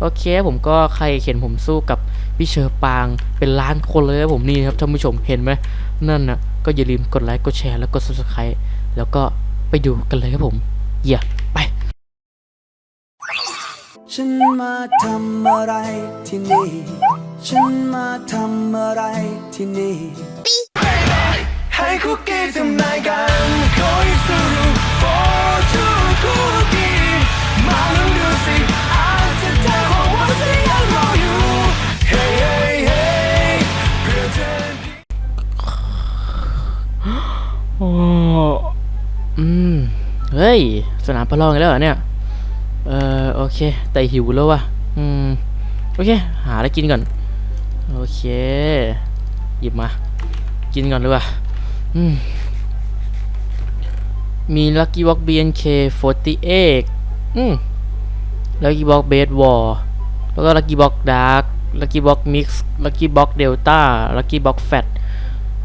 โอเคผมก็ใครเห็นผมสู้กับพี่เชอปางเป็นล้านคนเลยผมนี่ครับท่านผู้ชมเห็นไหมนั่นนะก็อย่าลืมกดไลค์กดแชร์แล้วก็ subscribe แล้วก็ไปดูกันเลยครับผมเยี่ยไปฉันมาทำอะไรที่นี่ ฉันมาทำอะไรที่นี่ ให้คุกกี้ทำนายกันคอยสู้ฟอร์จูคุกกี้มาลองดูสิ โอ้อืม เฮ้ย สนามประลองอีกแล้วเหรอเนี่ย เออโอเค แต่หิวแล้วว่ะ อืม โอเค หาอะไรกินก่อน โอเค หยิบมา กินก่อนเลยว่ะ อืม มี Lucky Box BNK 48อืม Lucky Box Base War แล้วก็ Lucky Box Dark Lucky Box Mix Lucky Box Delta Lucky Box Fat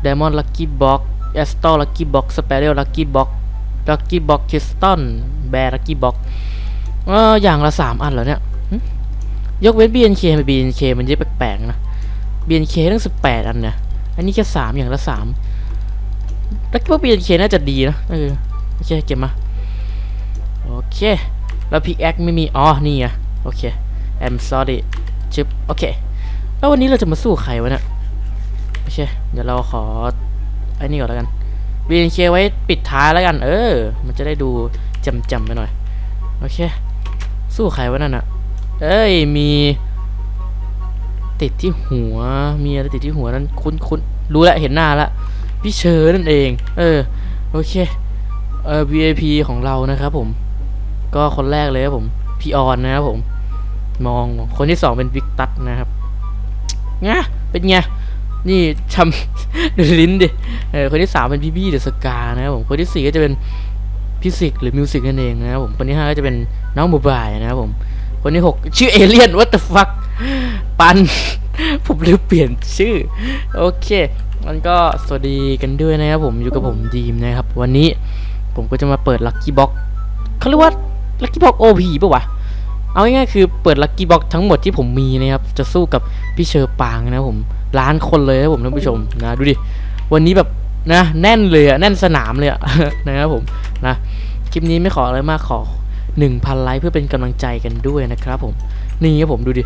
Diamond Lucky Walk Box a s t o r Lucky Box Sparrow Lucky Box Lucky Box Kiston Bear Lucky Box เอออย่างละสามอันเหรอเนี่ยยกเว้น BNK ไป BNK มันเยอะแปลกๆนะ BNK ตั้งสิบแปดอันนะอันนี้แค่สามอย่างละสามแล้วคิดว่า BNK น่าจะดีนะเออโอเคเก็บมาโอเค แล้วพิกแอคไม่มีอ๋อนี่ไงโอเค I'm sorry ชึบโอเค แล้ววันนี้เราจะมาสู้ใครวะเนี่ยโอเค เดี๋ยวเราขอ ไอ้นี่ก่อนแล้วกัน BNK ไว้ปิดท้ายแล้วกัน เออ มันจะได้ดูจำๆไปหน่อย โอเค สู้ใครวะนั่นอะเอ้ย มี ติดที่หัว มีอะไรติดที่หัวนั้นคุ้นคุ้นรู้แล้วเห็นหน้าละพี่เชอร์นั่นเอง เออ โอเค เออ VIP ของเรานะครับผม ก็คนแรกเลยครับผม พี่ออนนะครับผม มอง คนที่สองเป็นวิกตัสนะครับงะเป็นไง นี่ทำดูลิ้นดิเออคนที่สามเป็นพี่บี้เดอะสกานะครับผมคนที่สี่ก็จะเป็นฟิสิกหรือมิวสิกนั่นเองนะครับผมคนที่ห้าก็จะเป็นน้องโมบายนะครับผมคนที่หกชื่อเอเลียน what the fuck ปัน ผมลืมเปลี่ยนชื่อ โอเคมันก็สวัสดีกันด้วยนะครับผมอยู่กับผมดีมนะครับ วันนี้ผมก็จะมาเปิดลัคกี้บ็อกเขาเรียกว่าลัคกี้บ็อกโอพีป่ะวะเอาง่ายๆคือเปิดลัคกี้บ็อกทั้งหมดที่ผมมีนะครับ จะสู้กับพี่เชอร์ปางนะครับผม ล้านคนเลยนะครับผมท่านผู้ชมนะดูดิวันนี้แบบนะแน่นเลยอะแน่นสนามเลยอะนะครับผมนะคลิปนี้ไม่ขออะไรมากขอ 1,000 ไลค์เพื่อเป็นกำลังใจกันด้วยนะครับผมนี่ครับผมดูดิ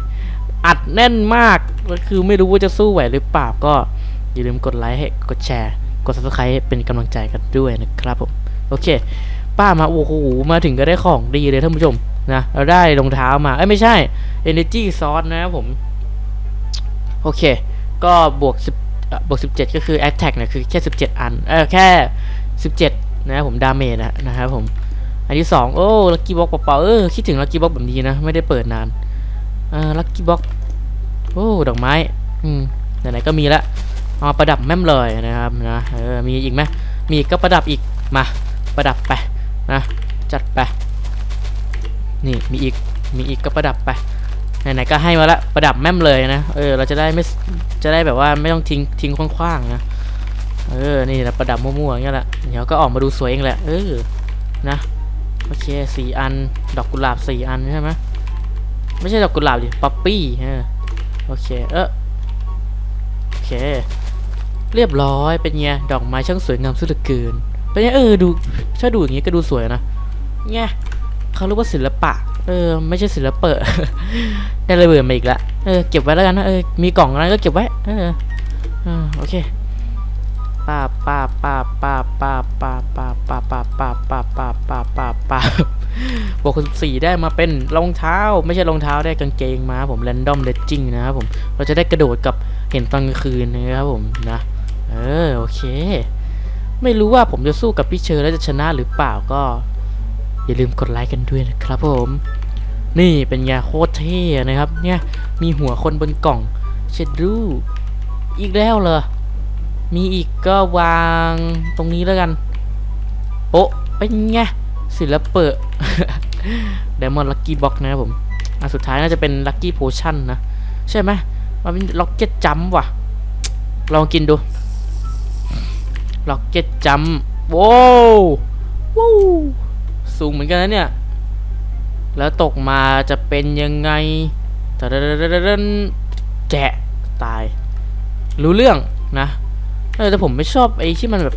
อัดแน่นมากก็คือไม่รู้ว่าจะสู้ไหวหรือเปล่าก็อย่าลืมกดไลค์ให้กดแชร์กด subscribe ให้เป็นกำลังใจกันด้วยนะครับผมโอเค ป้ามาโอ้โหมาถึงก็ได้ของดีเลยท่านผู้ชมนะเราได้รองเท้ามาเอ้ยไม่ใช่ energy sauce นะครับผมโอเค ก็บวก10บวก 17 ก็คือ attack เนี่ยคือแค่ 17 อัน เออแค่ 17 นะครับผมดาเมจนะนะครับผม อันที่ 2 โอ้ลัคกี้บ็อกเปล่าๆเออคิดถึงลัคกี้บ็อกแบบนี้นะ ไม่ได้เปิดนานอ่าลัคกี้บ็อกโอ้ ดอกไม้ อืมไหนๆก็มีละเอามาประดับแม่มเลยนะครับนะเออมีอีกไหมมีอีกก็ประดับอีกมา ประดับไปนะจัดไปนี่มีอีกมีอีกก็ประดับไป ไหนๆก็ให้มาละประดับแม่มเลยนะเออเราจะได้ไม่จะได้แบบว่าไม่ต้องทิ้งทิ้งคว้างๆนะเออนี่แหละประดับมั่วๆอย่างเงี้ยแหละเดี๋ยวก็ออกมาดูสวยเองแหละเออนะโอเคสี่อัน ดอกกุหลาบสี่อันใช่ไหมไม่ใช่ดอกกุหลาบดิป๊อปปี้เออโอเคเออโอเค เรียบร้อยเป็นไงดอกไม้ช่างสวยงามสุดเหลือเกินเป็นไงเออดูถ้าดูอย่างงี้ก็ดูสวยนะไงเขาเรียกว่าศิลปะ เออ ไม่ใช่ศิลปะได้ระเบิดมาอีกละเออเก็บไว้แล้วกันนะเออมีกล่องอะไรก็เก็บไว้เออเออโอเคป้าป้าป้าป้าป้าป้าป้าป้าป้าป้าป้าป้าป้าป้าป้าบวกคนสี่ได้มาเป็นรองเท้า ไม่ใช่รองเท้าได้กางเกงมาผมแรนดอมเลดจิ้งนะครับผมเราจะได้กระโดดกับเห็นตอนกลางคืนนะครับผมนะเออโอเค ไม่รู้ว่าผมจะสู้กับพี่เชอร์แล้วจะชนะหรือเปล่าก็ อย่าลืมกดไลค์กันด้วยนะครับผม นี่เป็นไงโคตรเท่นะครับ เนี่ยมีหัวคนบนกล่องเชดรูอีกแล้วเหรอ มีอีกก็วางตรงนี้แล้วกันโป๊ะเป็นไงศิลปะไดมอนลั c กี้บ็อกนะครับผมอันสุดท้ายน่าจะเป็นลั c กี้โพชั่นนะ ใช่ไหมมันเป็นล็อกเก็ตจัมว่ะ ลองกินดูล็อกเก็ตจัมว้าวว้าวสูงเหมือนกันนะเนี่ย แล้วตกมาจะเป็นยังไงแต่แจะตาย รู้เรื่องนะเออแต่ผมไม่ชอบไอ้ที่มันแบบ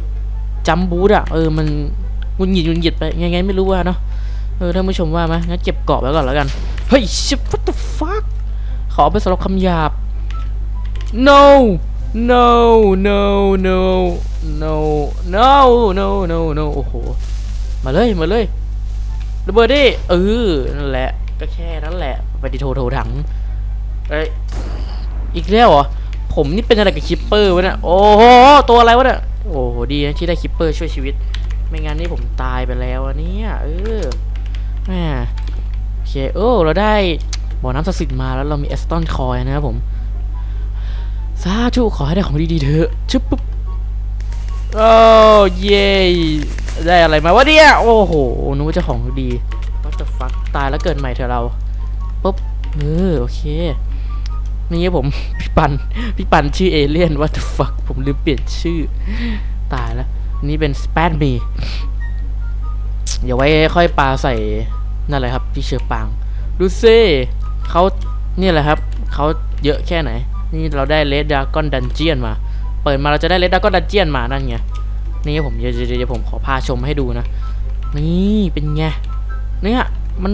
จัมบูดอะเออมันงุนหงิดงุนหงิดไปยังไงไม่รู้ว่าเนาะเออท่านผู้ชมว่าไหมงั้นเก็บเกาะไว้ก่อนแล้วกัน เฮ้ยชิบ what the fuck ขอไปสำหรับคำหยาบ no no no no no no no no no โอ้โห มาเลย มาเลย ระเบิดดิเออนั่นแหละ ก็แค่นั้นแหละ ไปดิโทโทถังเอ้ยอีกแล้วเหรอ ผมนี่เป็นอะไรกับคิปเปอร์วะเนี่ย โอ้โห ตัวอะไรวะเนี่ย โอ้โห ดีนะที่ได้คิปเปอร์ช่วยชีวิต ไม่งั้นนี่ผมตายไปแล้วอะเนี่ยเออแหม่โอเคโอ้เราได้บ่อน้ำศักดิ์สิทธิ์มาแล้วเรามีเอสตันคอยนะครับผมสาธุขอให้ได้ของดีๆเถอะชึบปุ๊บ โอ้เย่ ได้อะไรมาวะเนี่ยโอ้โหนึกว่าเจะของดี what the fuck ตายแล้วเกิดใหม่เถอะเราปุ๊บเออโอเคนี่ผมพี่ปันพี่ปันชื่อเอเลี่ยน what the fuck ผมลืมเปลี่ยนชื่อ ตายแล้ว นี่เป็นส p ป m มีเดี๋ยวไว้ค่อยปลาใส่นั่นแหละครับพี่เชือปางดูซิเขาเนี่ยแหละครับเขาเยอะแค่ไหน นี่เราได้เลดดากอนดันเจียนมา เปิดมาเราจะได้เลดดากอนดันเจียนมานั่นไง นี่ผมเดี๋ยวเดี๋ยวผมขอพาชมให้ดูนะ นี่เป็นไงเนี่ยมัน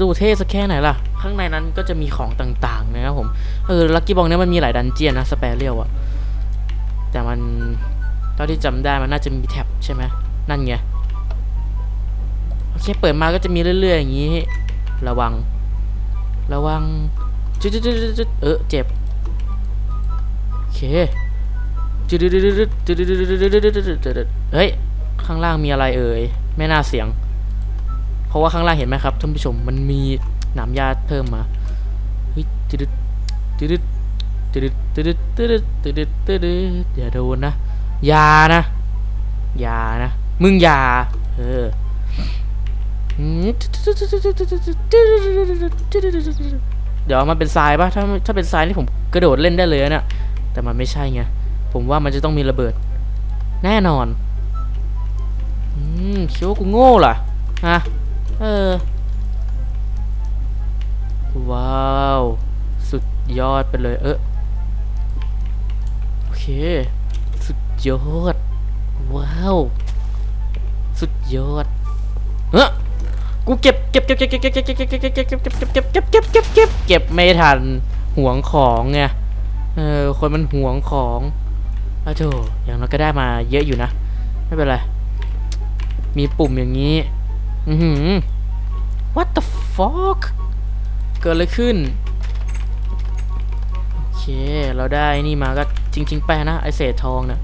ดูเท่สักแค่ไหนล่ะ ข้างในนั้นก็จะมีของต่างๆนะครับผมเออลักกี้บองเนี่ยมันมีหลายดันเจียนนะสเปเรียลอะแต่มันเท่าที่จำได้มันน่าจะมีแท็บใช่ไหมนั่นไงโอเคเปิดมาก็จะมีเรื่อยๆอย่างนี้ ระวัง ระวังจุดจุดจุดจุดเออเจ็บโอเค เฮ้ย ข้างล่างมีอะไรเอ่ย ไม่น่าเสียง เพราะว่าข้างล่างเห็นไหมครับท่านผู้ชม มันมีหนามยาเพิ่มมาเฮ้ยจุดจุดจุดจุดจุดจุดจุดจุดจุดจุดอย่าโดนนะ ยานะ ยานะ มึงยา เออเดี๋ยวมันเป็นทรายปะถ้าถ้าเป็นทรายนี่ผมกระโดดเล่นได้เลยนะแต่มันไม่ใช่ไง ผมว่ามันจะต้องมีระเบิด แน่นอน อืมคิดว่ากูโง่เหรอฮะเออ ว้าว สุดยอดไปเลย เออโอเค สุดยอด ว้าว สุดยอดเฮ้อกูเก็บเก็บเก็บเก็บเก็บเก็บเก็บเก็บเก็บเก็บเก็บเก็บเก็บเก็บเก็บเก็บเก็บเก็บเก็บไม่ทันห่วงของไงเออคนมันห่วงของ อ้าโถอย่างน้อยก็ได้มาเยอะอยู่นะ ไม่เป็นไร มีปุ่มอย่างนี้ อือหือ what the fuck เกิดอะไรขึ้น โอเค เราได้นี่มาก็จริง ๆ ไปนะ ไอเศษทองนะ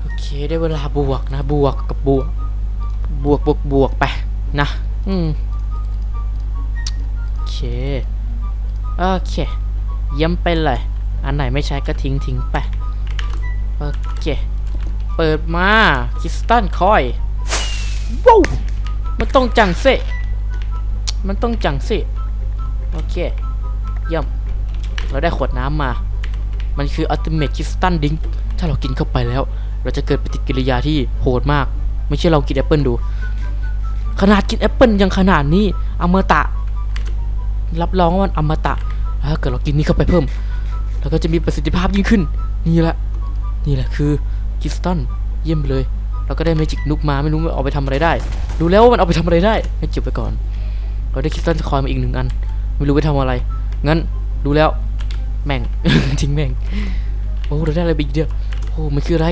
โอเค ได้เวลาบวกนะ บวกกับบวก บวกบวกบวกไป นะ อืมโอเค โอเค เยี่ยมไปเลย อันไหนไม่ใช้ก็ทิ้งทิ้งไป โอเค เปิดมาคริสตัลคอยว้าวมันต้องจังสิมันต้องจังสิโอเคเยี่ยมเราได้ขวดน้ำมา มันคืออัลติเมทคริสตัลดิงถ้าเรากินเข้าไปแล้ว เราจะเกิดปฏิกิริยาที่โหดมาก ไม่ใช่เรากินแอปเปิลดู ขนาดกินแอปเปิลยังขนาดนี้อมตะ รับรองว่ามันอมตะถ้าเกิดเรากินนี้เข้าไปเพิ่ม เราก็จะมีประสิทธิภาพยิ่งขึ้น นี่แหละ นี่แหละคือคิสตัลเยี่ยมเลยเราก็ได้เมจิกนุกมาไม่รู้ว่าเอาไปทำอะไรได้ดูแล้วว่ามันเอาไปทำอะไรได้ให้เก็บไปก่อน เราได้คิสตัลคอยมาอีกหนึ่งอัน ไม่รู้ไปทำอะไร งั้นดูแล้ว แม่งทิ้งแม่ง โอ้เราได้อะไรไปอีกเดียวโอ้มันคืออะไร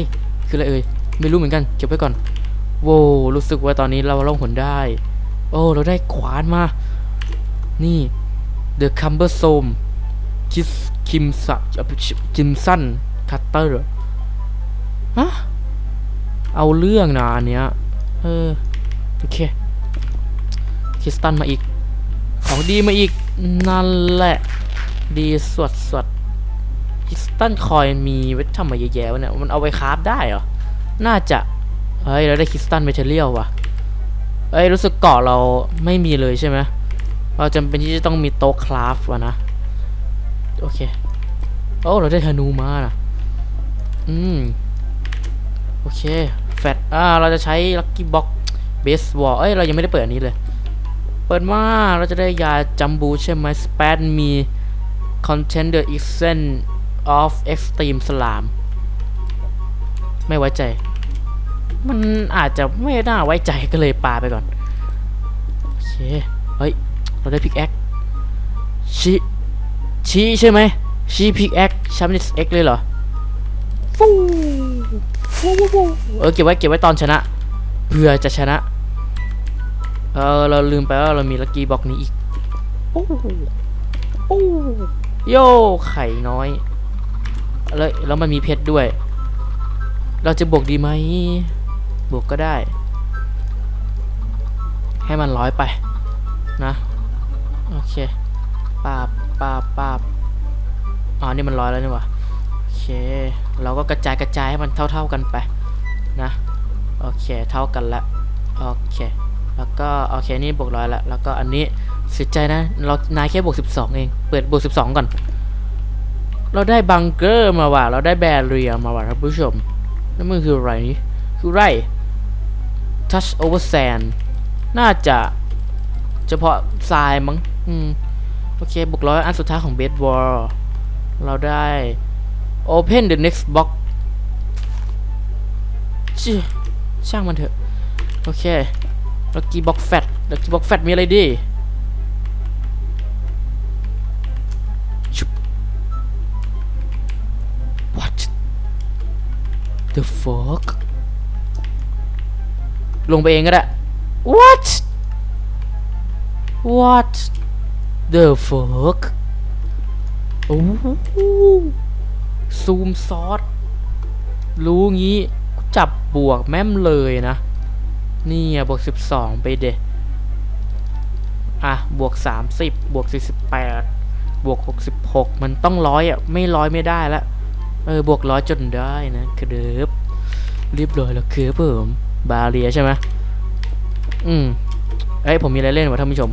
คืออะไรเอ่ย ไม่รู้เหมือนกัน เก็บไว้ก่อน โว้รู้สึกว่าตอนนี้เราล่องหนได้ โอ้ เราได้ขวานมา นี่ The Cumbersome คิส คิมสัคิมสันคัตเตอร์ฮะเอาเรื่องนะอันเนี้ย เออ โอเค คริสตันมาอีก ของดีมาอีก นั่นแหละ ดีสวดสวดคริสตันคอยมีไว้ทำไมเยอะแยะวะเนี่ย มันเอาไปคราฟได้เหรอ น่าจะ เฮ้ย เราได้คริสตันเมทัลเลียลว่ะเอ้ย รู้สึกเกาะเราไม่มีเลยใช่ไหมเราจำเป็นที่จะต้องมีโต๊ะคราฟวะนะ โอเคโอ้เราได้ธนูมานะอืม โอเค แฟตอ่า เราจะใช้ลั c กี้บ็อกเบสวอลเอ้ย เรายังไม่ได้เปิดอันนี้เลย เปิดมาเราจะได้ยาจัมบูใช่ไหมสเปนมี content the essence of extreme slam ไม่ไว้ใจ มันอาจจะไม่น่าไว้ใจก็เลยปาไปก่อน โอเค เฮ้ย เราได้พิกแอคชี ชีใช่ไหมชีพิกแอคชัมนิสเอ็กเลยเหรอฟูฟูฟูฟูเออเก็บไว้เก็บไว้ตอนชนะเพื่อจะชนะเออเราลืมไปว่าเรามีลักกี้บ็อกนี้อีกปู้ปู้โย่ไข่น้อยแล้วแล้วมันมีเพชรด้วย เราจะบวกดีไหมบวกก็ได้ ให้มันร้อยไปนะ โอเคปาบ ปาบปาบอ๋อนี่มันร้อยแล้วนี่วะโอเค เราก็กระจายกระจายให้มันเท่า ๆกันไปนะโอเคเท่ากันละโอเคแล้วก็โอเคนี่บวกร้อยละแล้วก็อันนี้เสียใจนะเรานายแค่บวก 12 เอง เปิดบวก 12 ก่อน เราได้บังเกอร์มาว่ะเราได้แบเรียมาว่ะท่านผู้ชมนั่นมันคืออะไรนี่คือไร touch over sand น่าจะเฉพาะทรายมั้งอืม โอเคบวกร้อยอันสุดท้ายของเบสบอลเราได้ open the next box ชิช่างมันเถอะ โอเคลักกี้บ็อกแฟตลักกี้บ็อกแฟตมีอะไรดีชุบ what the fuck ลงไปเองก็ได้ what what the fuck โอ้โหซูมซอสรู้งี้จับบวกแม่มเลยนะ นี่อะบวก 12 ไปเดะอะ บวก 30 บวก 48 บวก 66 มันต้องร้อยอะ ไม่ร้อยไม่ได้ละ เออ บวกร้อยจนได้นะคเดิบเรียบร้อยแล้วคือเพิ่มบาเรียใช่ไหมอืมเอ้ย ผมมีอะไรเล่นวะท่านผู้ชม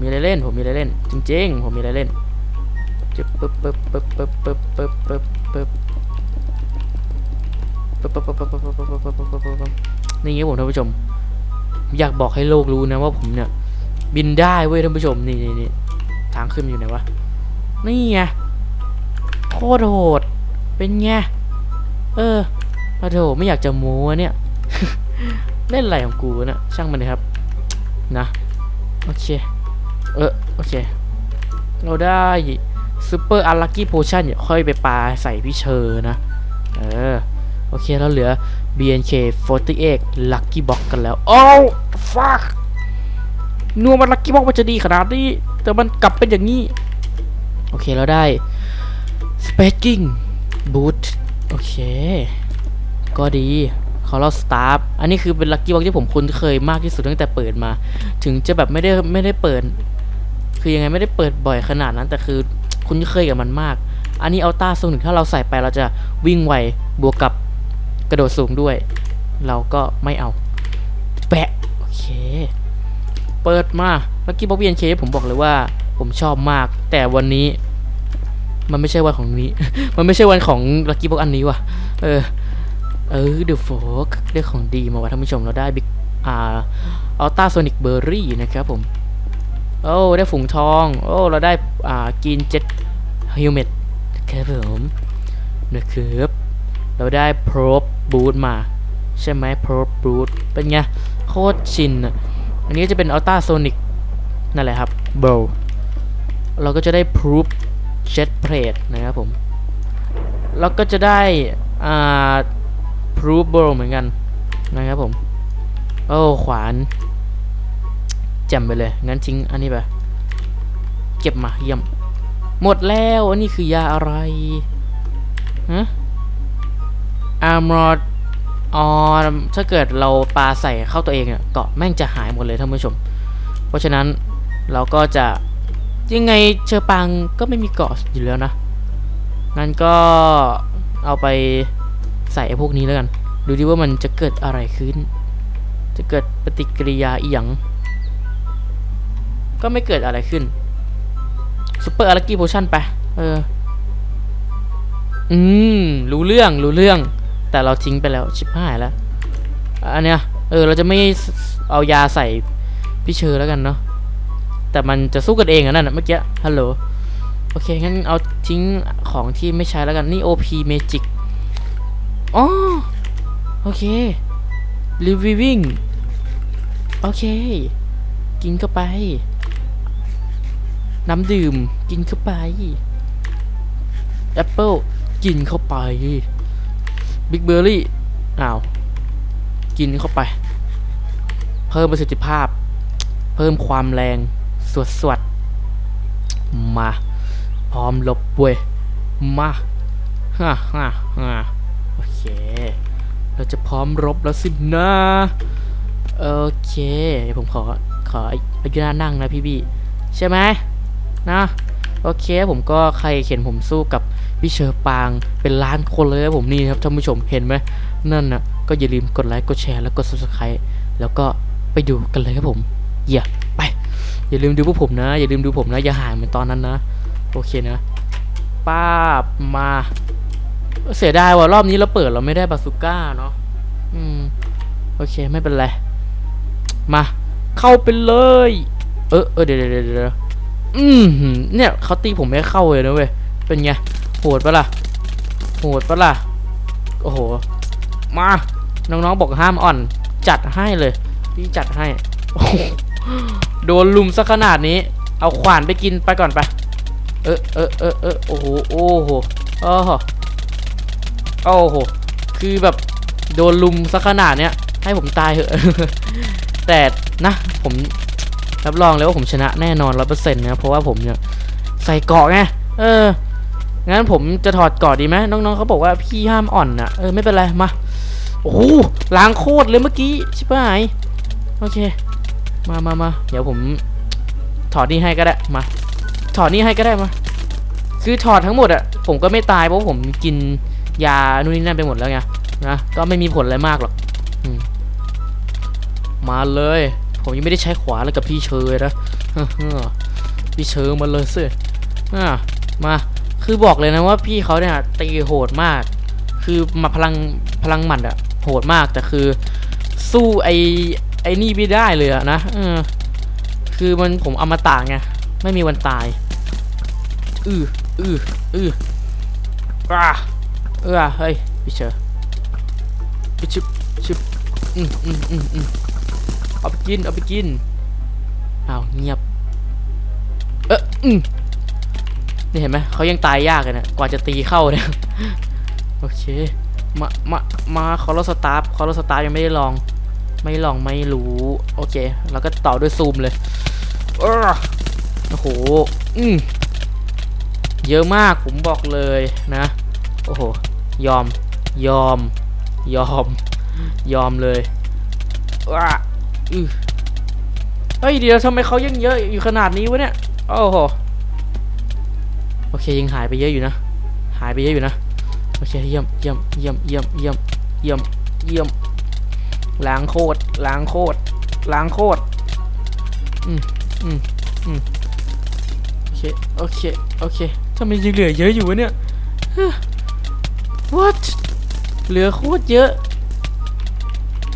มีอะไรเล่น ผมมีอะไรเล่น จริงๆ ผมมีอะไรเล่นจึ๊บปึ๊บปึ๊บปึ๊บปึ๊บปึ๊บปึ๊บปึ๊บปึ๊บปึ๊บปึ๊บปึ๊บปึ๊บปึ๊บปึ๊บปึ๊บปึ๊บปึ๊บปึ๊บปึ๊บนี่ไงผมท่านผู้ชม อยากบอกให้โลกรู้นะว่าผมเนี่ย บินได้เว้ยท่านผู้ชมนี่นี่นี่ทางขึ้นอยู่ไหนวะนี่ไงโคตรโหดเป็นไงเออพระโถไม่อยากจะโม้เนี่ยเล่นอะไรของกูนะช่างมันเลยครับนะ โอเค เออโอเค เราได้ซูเปอร์อาร์ลักกี้โพชั่นอย่าค่อยไปปาใส่พี่เชอร์นะ เออ โอเคแล้วเหลือ BNK48 Lucky Box กันแล้ว โอ้ fuck นัวมัน Lucky Box มันจะดีขนาดนี้ แต่มันกลับเป็นอย่างนี้ โอเคเราได้ Spaking Boot โอเค ก็ดี c o l o r Star อันนี้คือเป็น Lucky Box ที่ผมคุ้นเคยมากที่สุดตั้งแต่เปิดมา ถึงจะแบบไม่ได้ไม่ได้เปิด คือยังไงไม่ได้เปิดบ่อยขนาดนั้น แต่คือคุ้นเคยกับมันมาก อันนี้เอาต้าโซนิกถ้าเราใส่ไปเราจะวิ่งไวบวกกับกระโดดสูงด้วย เราก็ไม่เอาแปะโอเค เปิดมาลักกี้บ็อกบีเอนเคผมบอกเลยว่าผมชอบมาก แต่วันนี้มันไม่ใช่วันของนี้ มันไม่ใช่วันของลักกี้บ็อกอันนี้ว่ะ เออ เออเดอะโฟกได้ของดีมาว่ะท่านผู้ชมเราได้บิ๊กอ่าอัลต้าโซนิกเบอร์รี่นะครับผม โอ้ได้ฝูงทอง โอ้เราได้อ่ากินเจ็ตฮิลเมตครับผมนะครับเราได้โพรบบูทมา ใช่ไหมโพรบบูทเป็นไง โคตรชินอะอันนี้จะเป็นอัลต้าโซนิกนั่นแหละครับเบเราก็จะได้พรูฟเจ็ตเพลทนะครับผมแล้วก็จะได้อ่าพรูฟเบเหมือนกันนะครับผม โอ้ขวาน แจ่มไปเลย งั้นทิ้งอันนี้ไป เก็บมาเยี่ยม หมดแล้วอันนี้คือยาอะไรฮะอาร์มอร์อ๋อถ้าเกิดเราปาใส่เข้าตัวเองเนี่ยเกาะแม่งจะหายหมดเลยท่านผู้ชม เพราะฉะนั้นเราก็จะยังไงเชอปังก็ไม่มีเกาะอยู่แล้วนะงั้นก็เอาไปใส่ไอ้พวกนี้แล้วกัน ดูดิว่ามันจะเกิดอะไรขึ้น จะเกิดปฏิกิริยาอีหยัง ก็ไม่เกิดอะไรขึ้นซูเปอร์อาร์กี้โพชั่นไป เออ อืม รู้เรื่อง รู้เรื่อง แต่เราทิ้งไปแล้ว ชิบหายแล้ว อันเนี้ย เออ เราจะไม่เอายาใส่พี่เชอร์แล้วกันเนาะ แต่มันจะสู้กันเองอะนั่นนะเมื่อกี้ ฮัลโหล โอเค งั้นเอาทิ้งของที่ไม่ใช้แล้วกัน นี่ OP Magic อ๋อ โอเค Living โอเค กินเข้าไป น้ำดื่มกินเข้าไปแอปเปิลกินเข้าไปบิ๊กเบอร์รี่อ้าวกินเข้าไป เพิ่มประสิทธิภาพ เพิ่มความแรงสวดสวดๆมา พร้อมลบเว้ยมาฮ่าฮ่าฮ่าโอเค เราจะพร้อมรบแล้วสินะโอเคผมขอขออายุนานั่งนะพี่บี้ใช่ไหม นะ โอเคผมก็ใครเห็นผมสู้กับพี่เชอร์ปางเป็นล้านคนเลยผมนี่ครับท่านผู้ชมเห็นไหมนั่นน่ะก็อย่าลืมกดไลค์กดแชร์แล้วกด subscribe แล้วก็ไปดูกันเลยครับผมเย่ยไป อย่าลืมดูพวกผมนะ อย่าลืมดูผมนะอย่าห่างเหมือนตอนนั้นนะ โอเคนะป้าบมาเสียดายว่ารอบนี้เราเปิดเราไม่ได้บาสุก้าเนาะอืมโอเคไม่เป็นไร มา เข้าไปเลย เออเออเดี๋ยวเดี๋ยวเดี๋ยว อืมเนี่ยเขาตีผมไม่เข้าเลยนะเว้ย เป็นไง โหดปะล่ะ โหดปะล่ะ โอ้โห มา น้องๆบอกห้ามอ่อน จัดให้เลย พี่จัดให้โโดนลุมซะขนาดนี้ เอาขวานไปกินไปก่อนไป เออเออเออเออโอ้โห โอ้โหโอ้โหโอ้โห คือแบบโดนลุมซะขนาดเนี้ย ให้ผมตายเหอะ แต่นะ ผม รับรองเลยว่าผมชนะแน่นอนร้อยเปอร์เซ็นต์นะเพราะว่าผมเนี่ยใส่เกาะไงเอองั้นผมจะถอดเกาะดีไหมน้องๆเขาบอกว่าพี่ห้ามอ่อนนะเออไม่เป็นไรมาโอ้โหล้างโคตรเลยเมื่อกี้ชิบหายโอเค มามามาเดี๋ยวผมถอดนี่ให้ก็ได้มาถอดนี่ให้ก็ได้มาคือถอดทั้งหมดอะผมก็ไม่ตายเพราะผมกินยานู่นนี่นั่นไปหมดแล้วไงนะก็ไม่มีผลอะไรมากหรอกอมมาเลย ผมยังไม่ได้ใช้ขวาแล้วกับพี่เชยนะพี่เชยมาเลยสิอะมาคือบอกเลยนะว่าพี่เขาเนี่ยตีโหดมาก คือมาพลังพลังหมัดอะโหดมากแต่คือสู้ไอไอนี่ไม่ได้เลยอะนะเออคือมันผมเอามาต่างไงไม่มีวันตายอืออืออืออะเออเฮ้ยพี่เชอไปชิบชิบอืมอืมอืมอืม เอาไปกิน เอาไปกินอ้าวเงียบ เอออืมนี่เห็นไหมเขายังตายยากเลยนะกว่าจะตีเข้าเนี่ยโอเค มา มา มาคอร์สตาร์คอร์สตาร์ยังไม่ได้ลอง ไม่ลองไม่รู้ โอเค แล้วก็ต่อด้วยซูมเลยเออโอ้โห อืมเยอะมากผมบอกเลยนะ โอ้โห ยอม ยอม ยอม ยอมเลยว้า อือเฮ้ยเดี๋ยวทำไมเขายังเยอะอยู่ขนาดนี้วะเนี่ยโอ้โหโอเคยังหายไปเยอะอยู่นะ หายไปเยอะอยู่นะโอเคเยี่ยมเยี่ยมเยี่ยมเยี่ยมเยี่ยมเยี่ยมเยี่ยมล้างโคตรล้างโคตรล้างโคตรอืมอืมอืมโอเคโอเคโอเคทำไมยังเหลือเยอะอยู่วะเนี่ย what เหลือโคตรเยอะ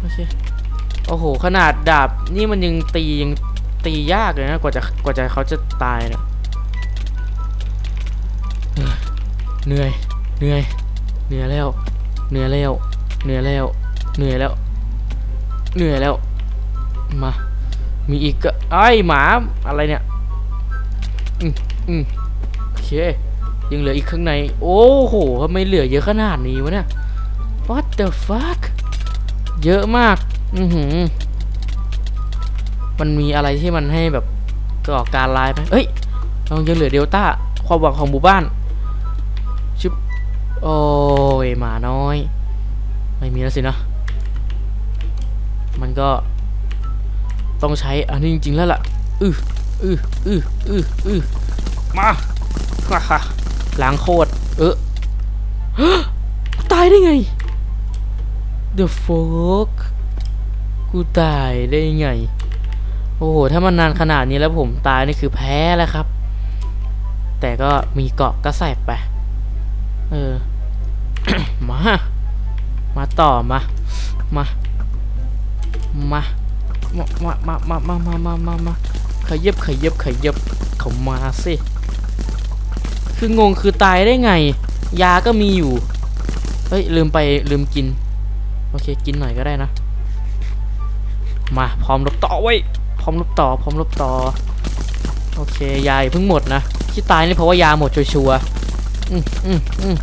โอเค โอ้โห ขนาดดาบนี่มันยังตียังตียากเลยนะ กว่าจะกว่าจะเขาจะตายนะเฮ้ยเหนื่อย เหนื่อย เหนื่อยแล้ว เหนื่อยแล้ว เหนื่อยแล้ว เหนื่อยแล้ว เหนื่อยแล้ว มา มีอีกก็ไอ้หมาอะไรเนี่ย อืมอืมโอเค ยังเหลืออีกข้างใน โอ้โหทำไมเหลือเยอะขนาดนี้วะเนี่ย what the fuck เยอะมาก อือหือ มันมีอะไรที่มันให้แบบก่อการร้ายไหมเอ้ยเรายังเหลือเดลต้า ความหวังของหมู่บ้าน ชิบ โอ้ยหมาน้อย ไม่มีแล้วสินะ มันก็ ต้องใช้ อันนี้จริง ๆ แล้วล่ะ อืออืออืออืออือมาฮ่าฮ่าล้างโคตร เออตายได้ไง The fuck กูตายได้ไง โอ้โห ถ้ามันนานขนาดนี้แล้วผมตายนี่คือแพ้แล้วครับ แต่ก็มีเกาะก็ใส่ไป เออ มา มาต่อมา มา มา มา มา มา มา มา มา มามาขยับขยับขยับเขามาสิ คืองงคือตายได้ไง ยาก็มีอยู่ เฮ้ยลืมไปลืมกิน โอเคกินหน่อยก็ได้นะ มาพร้อมลบต่อไว้พร้อมลบต่อพร้อมลบต่อ โอเคยายเพิ่งหมดนะที่ตายนี่เพราะว่ายาหมดชัวร์อืมอืมอืม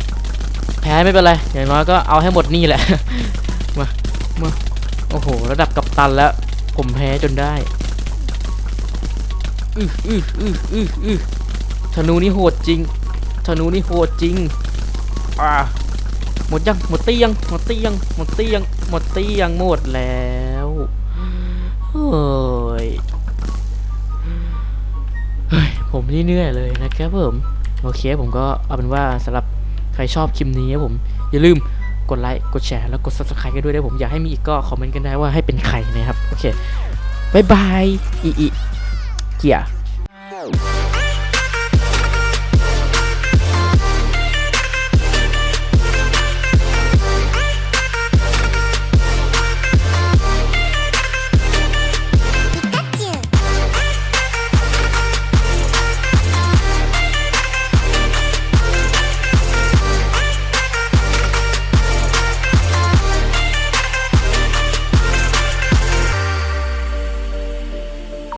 แพ้ไม่เป็นไรอย่างน้อยก็เอาให้หมดนี่แหละ มามาโอ้โห ระดับกัปตันแล้ว ผมแพ้จนได้อืออืออืออืออือธนูนี่โหดจริงธนูนี่โหดจริงอ่าหมดยังหมดเตียงหมดเตียงหมดเตียงหมดเตียงหมดแล้ว เฮ้ยเฮ้ย ผมนี่เหนื่อยเลยนะครับผมโอเคผมก็เอาเป็นว่าสำหรับใครชอบคลิปนี้ครับผม อย่าลืมกดไลค์กดแชร์แล้วกด subscribe กันด้วยนะผมอยากให้มีอีกก็คอมเมนต์กันได้ว่าให้เป็นใครนะครับ โอเคบายบายอีอีเกียร์